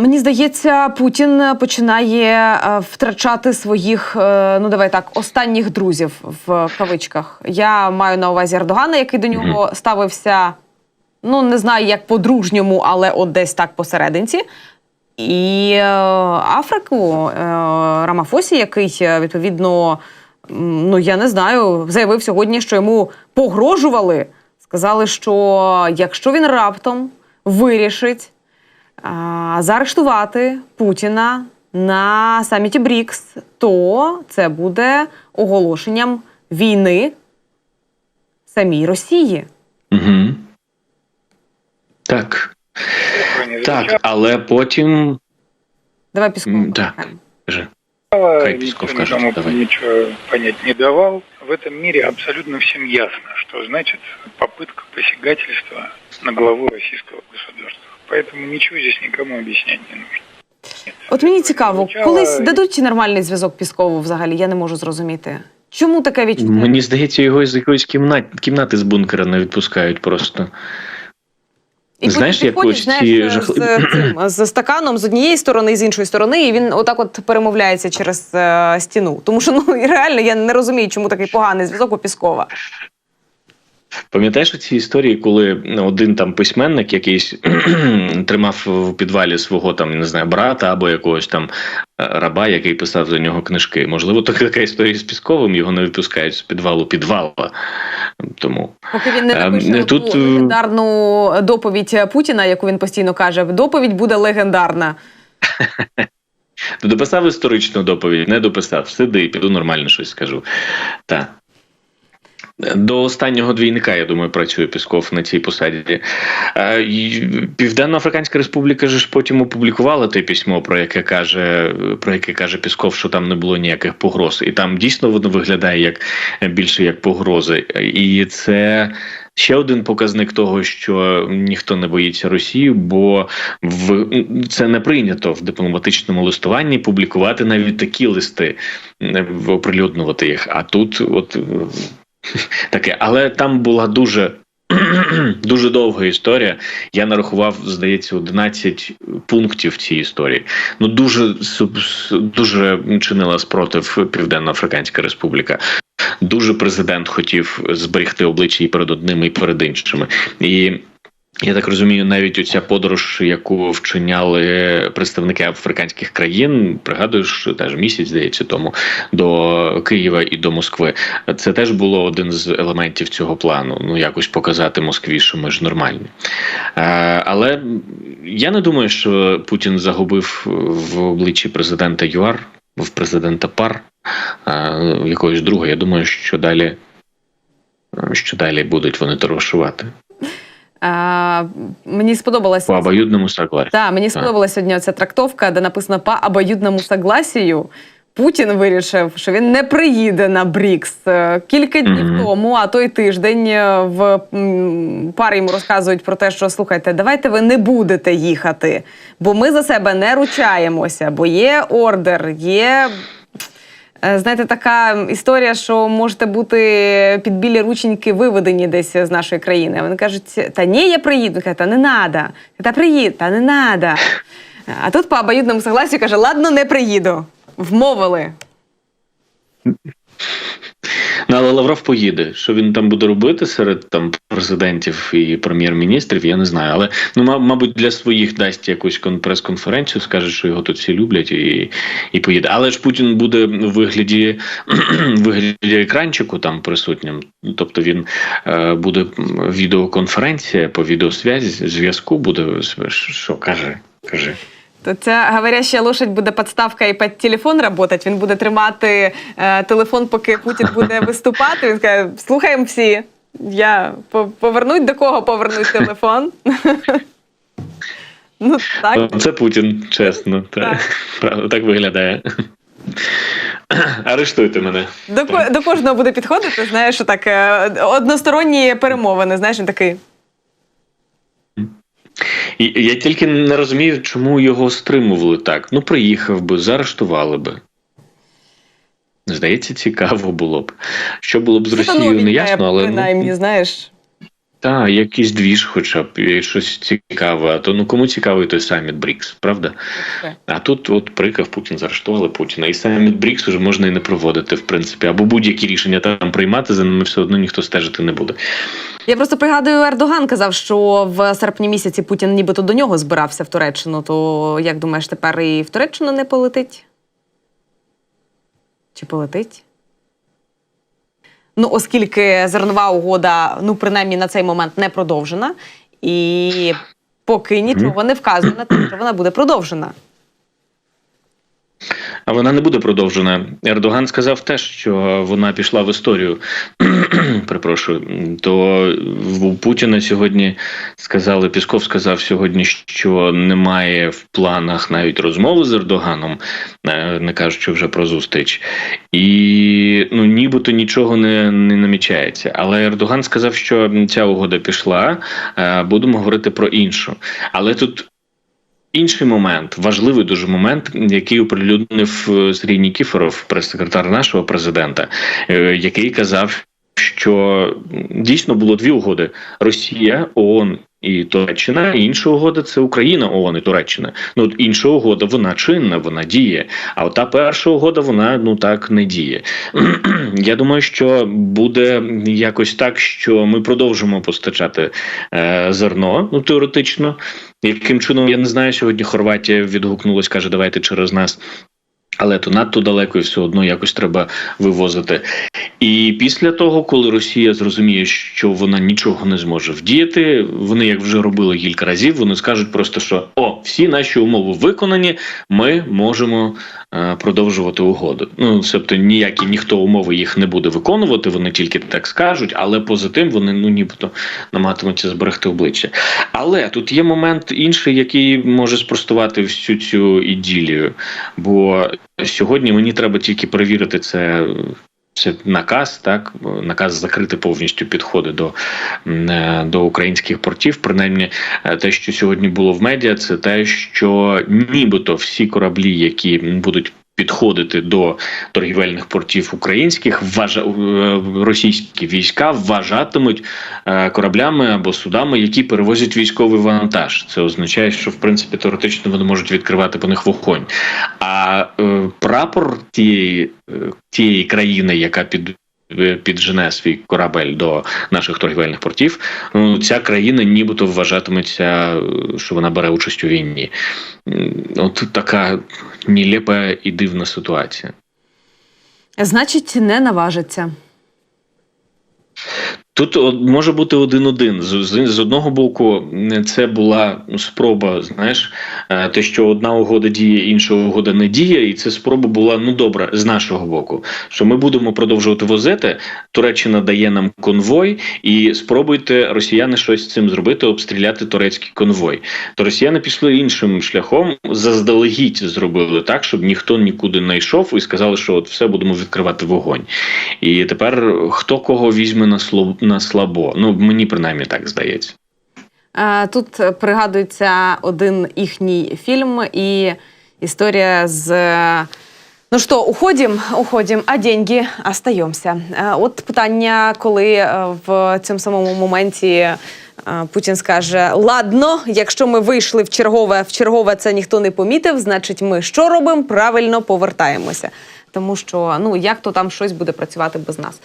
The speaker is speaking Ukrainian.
Мені здається, Путін починає е, втрачати своїх, е, ну давай так, останніх друзів в кавичках. Я маю на увазі Ердогана, який до нього ставився, ну не знаю, як по-дружньому, але от десь так посерединці. І е, Африку е, Рамафосі, який е, відповідно, ну я не знаю, заявив сьогодні, що йому погрожували. Сказали, що якщо він раптом вирішить заарештувати Путіна на саміті БРІКС, то це буде оголошенням війни самій Росії. Угу. Так. Так, але потім. Давай Пісков. Так. Скажет, давай. ничего понять не давал. В этом мире абсолютно всем ясно, что значит попытка посягательства на главу российского государства. Поэтому ничего здесь никому объяснять не нужно. От мені цікаво, Звучало- колись дадуть нормальний зв'язок Піскову взагалі, я не можу зрозуміти. Чому таке відчуття? Мені здається, його з якоїсь кімнати, кімнати з бункера не відпускають просто. І потім Знаєш, як підходять, ось знаєш, ці з, жахли- цим, з стаканом з однієї сторони і з іншої сторони, і він отак от перемовляється через е, стіну. Тому що ну і реально я не розумію, чому такий поганий зв'язок у Піскова. Пам'ятаєш ці історії, коли один там письменник якийсь тримав в підвалі свого там не знаю брата або якогось там е, раба, який писав за нього книжки. Можливо, так така історія з Пісковим його не випускають з підвалу підвала. Тому Поки він не Ем, напише тут, ту е, легендарну доповідь Путіна, яку він постійно каже, доповідь буде легендарна. дописав історичну доповідь, не дописав. Сиди, піду нормально щось скажу. Так. До останнього двійника, я думаю, працює Пісков на цій посаді. Е, Південно-Африканська Республіка ж потім опублікувала те письмо, про яке каже, про яке каже Пісков, що там не було ніяких погроз. І там дійсно воно виглядає як більше як погрози. І це. Ще один показник того, що ніхто не боїться Росії, бо в це не прийнято в дипломатичному листуванні публікувати навіть такі листи, е, оприлюднювати їх. А тут, от таке, але там була дуже. Дуже довга історія. Я нарахував, здається, 11 пунктів цієї історії. Ну дуже дуже чинила спротив Південно-Африканська Республіка. Дуже президент хотів зберегти обличчя і перед одними, і перед іншими. І я так розумію, навіть оця подорож, яку вчиняли представники африканських країн, пригадуєш, теж місяць здається тому до Києва і до Москви. Це теж було один з елементів цього плану. Ну якось показати Москві, що ми ж нормальні. Е, Але я не думаю, що Путін загубив в обличчі президента ЮАР, в президента ПАР е, якогось друга. Я думаю, що далі. Що далі будуть вони торгашувати А, мені сподобалася по обоюдному согласию. Так, мені сподобалася сьогодні ця трактовка, де написано по обоюдному согласію. Путін вирішив, що він не приїде на БРІКС. Е, Кілька днів Мгм. тому, а той тиждень е, в м, парі йому розказують про те, що слухайте, давайте ви не будете їхати, бо ми за себе не ручаємося, бо є ордер, є. Е, Знаєте, така історія, що можете бути під білі рученьки виведені десь з нашої країни. Вони кажуть, та ні, я приїду. Та не надо. Та приїду, та не надо. А тут по обоюдному согласію каже, ладно, не приїду. Вмовили. Ну, але Лавров поїде. Що він там буде робити серед там президентів і прем'єр-міністрів, я не знаю. Але ну, ма- мабуть, для своїх дасть якусь кон- прес-конференцію, скаже, що його тут всі люблять, і, і поїде. Але ж Путін буде в вигляді, вигляді екранчику там присутнім. Тобто він е, буде відеоконференція по відеосвязі, зв'язку буде. Що каже? Кажи. То ця говоряща лошадь буде підставка і під телефон працювати. Він буде тримати е, телефон, поки Путін буде виступати. Він каже: слухаємо всі. Я повернуть до кого повернуть телефон. ну так. Це Путін, чесно. Так, Так. так виглядає. Арештуйте мене. До, до кожного буде підходити, знаєш, так е, односторонні перемовини. Знаєш, він такий. І я тільки не розумію, чому його стримували так. Ну, приїхав би, заарештували би. Здається, цікаво було б. Що було б з Росією, не ясно, але ну, принаймні, знаєш. Та, якийсь двіж, хоча б щось цікаве. А то ну кому цікавий той саміт Брікс, правда? А тут от приїхав Путін, заарештували Путіна. І саміт Брікс вже можна і не проводити, в принципі, або будь-які рішення там приймати, за ними все одно ніхто стежити не буде. Я просто пригадую, Ердоган казав, що в серпні місяці Путін нібито до нього збирався в Туреччину. То як думаєш, тепер і в Туреччину не полетить? Чи полетить? Ну, оскільки зернова угода, ну, принаймні на цей момент не продовжена, і поки нічого не те, що вона буде продовжена. А вона не буде продовжена. Ердоган сказав те, що вона пішла в історію. Перепрошую, то у Путіна сьогодні сказали, Пісков сказав сьогодні, що немає в планах навіть розмови з Ердоганом, е, не кажучи вже про зустріч. І ну нібито нічого не, не намічається. Але Ердоган сказав, що ця угода пішла. е, Будемо говорити про іншу. Але тут Інший момент, важливий дуже момент, який оприлюднив е, Сергій Нікіфоров, прес-секретар нашого президента, е, який казав, що дійсно було дві угоди: Росія, ООН і Туреччина. І інша угода це Україна, ООН і Туреччина. Ну от інша угода, вона чинна, вона діє. А от та перша угода, вона ну так не діє. Я думаю, що буде якось так, що ми продовжимо постачати е, зерно, ну теоретично. Яким чином я не знаю, сьогодні Хорватія відгукнулась, каже, давайте через нас. Але то надто далеко і все одно якось треба вивозити. І після того, коли Росія зрозуміє, що вона нічого не зможе вдіяти, вони як вже робили кілька разів, вони скажуть просто, що о, всі наші умови виконані, ми можемо продовжувати угоду. Ну тобто ніякі ніхто умови їх не буде виконувати, вони тільки так скажуть, але поза тим вони ну нібито намагатимуться зберегти обличчя. Але тут є момент інший, який може спростувати всю цю іділію. Бо сьогодні мені треба тільки перевірити це. Це наказ, так наказ закрити повністю підходи до, е, до українських портів. Принаймні, е, те, що сьогодні було в медіа, це те, що нібито всі кораблі, які будуть підходити до торгівельних портів українських, вважа... е, російські війська вважатимуть е, кораблями або судами, які перевозять військовий вантаж. Це означає, що в принципі теоретично вони можуть відкривати по них вогонь. А е, прапор тієї, тієї країни, яка під Піджене свій корабель до наших торгівельних портів. Ну ця країна нібито вважатиметься, що вона бере участь у війні. От така нелепа і дивна ситуація. Значить, не наважиться. Тут може бути один-один. З, одного боку, це була спроба, знаєш, е, те, що одна угода діє, інша угода не діє, і це спроба була ну добра з нашого боку. Що ми будемо продовжувати возити. Туреччина дає нам конвой, і спробуйте росіяни щось з цим зробити, обстріляти турецький конвой. То росіяни пішли іншим шляхом, заздалегідь зробили так, щоб ніхто нікуди не йшов, і сказали, що от все будемо відкривати вогонь. І тепер хто кого візьме на слабо, на слабо? Ну мені принаймні так здається. Е, Тут пригадується один їхній фільм і історія з. е, Ну що, уходим, уходим, а деньги остаємося. Е, От питання, коли в цьому самому моменті Путін скаже: Ладно, якщо ми вийшли в чергове, в чергове це ніхто не помітив, значить, ми що робимо? Правильно повертаємося. Тому що ну як то там щось буде працювати без нас.